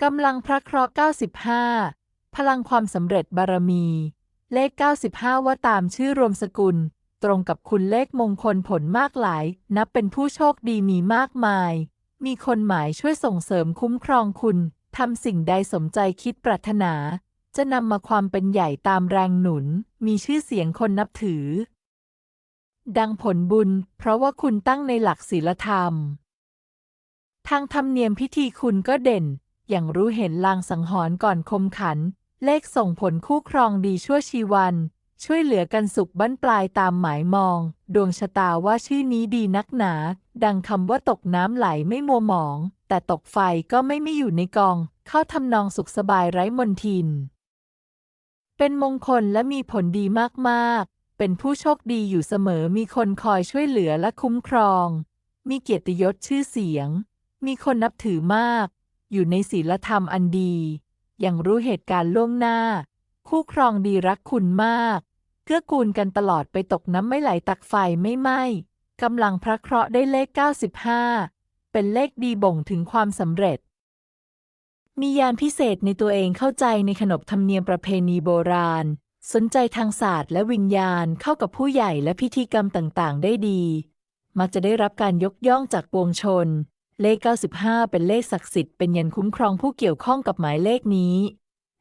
กำลังพระเคราะห์95 พลังความสำเร็จบารมี เลข 95 ว่าตามชื่อรวมสกุล ตรงกับคุณเลขมงคลผลมากหลาย นับเป็นผู้โชคดีมีมากมาย มีคนหมายช่วยส่งเสริมคุ้มครองคุณ ทำสิ่งใดสมใจคิดปรารถนา จะนำมาความเป็นใหญ่ตามแรงหนุน มีชื่อเสียงคนนับถือ ดังผลบุญ เพราะว่าคุณตั้งในหลักศีลธรรมทางธรรมเนียมพิธีคุณก็เด่น อย่างรู้เห็นลางสังหรณ์ก่อนคมขัน เลขส่งผลคู่ครองดีชั่วชีวัน ช่วยเหลือกันสุขบั้นปลายตามหมายมอง ดวงชะตาว่าชื่อนี้ดีนักหนา ดังคำว่าตกน้ำไหลไม่มัวหมอง แต่ตกไฟก็ไม่ไม่อยู่ในกอง เข้าทำนองสุขสบายไร้มนทิน เป็นมงคลและมีผลดีมากๆ เป็นผู้โชคดีอยู่เสมอมีคนคอยช่วยเหลือและคุ้มครอง มีเกียรติยศชื่อเสียง มีคนนับถือมาก อยู่ในศีลธรรมอันดียังรู้เหตุการณ์ล่วงหน้า คู่ครองดีรักคุณมากเกื้อกูลกันตลอดไปตกน้ำไม่ไหลตักไฟไม่ไหม้กำลังพระเคราะห์ได้เลข 95 เป็นเลขดีบ่งถึงความสำเร็จ มียานพิเศษในตัวเองเข้าใจในขนบธรรมเนียมประเพณีโบราณ สนใจทางศาสตร์และวิญญาณเข้ากับผู้ใหญ่และพิธีกรรมต่างๆ ได้ดี มักจะได้รับการยกย่องจากปวงชน เลข 95 เป็นเลขศักดิ์สิทธิ์เป็นยันคุ้มครองผู้เกี่ยวข้องกับหมายเลขนี้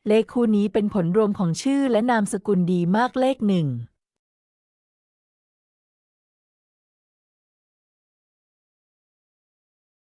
เลขคู่นี้เป็นผลรวมของชื่อและนามสกุลดีมากเลขหนึ่ง